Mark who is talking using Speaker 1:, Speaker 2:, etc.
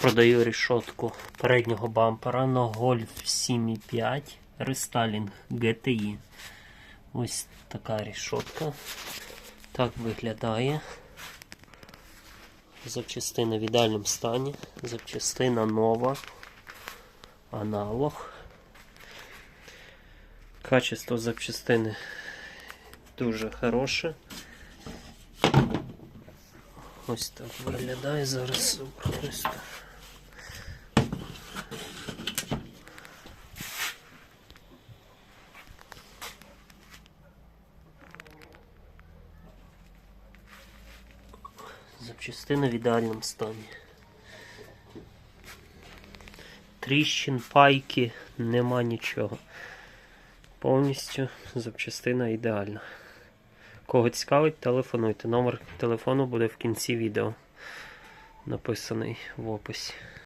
Speaker 1: Продаю рішотку переднього бампера на Golf 7.5 Restyling GTI. Ось така рішотка. Так виглядає. Запчастина в ідеальному стані. Запчастина нова. Аналог. Качество запчастини дуже хороше. Ось так виглядає зараз. Запчастина в ідеальному стані. Тріщин, пайки, нема нічого. Повністю запчастина ідеальна. Кого цікавить, телефонуйте. Номер телефону буде в кінці відео. Написаний в описі.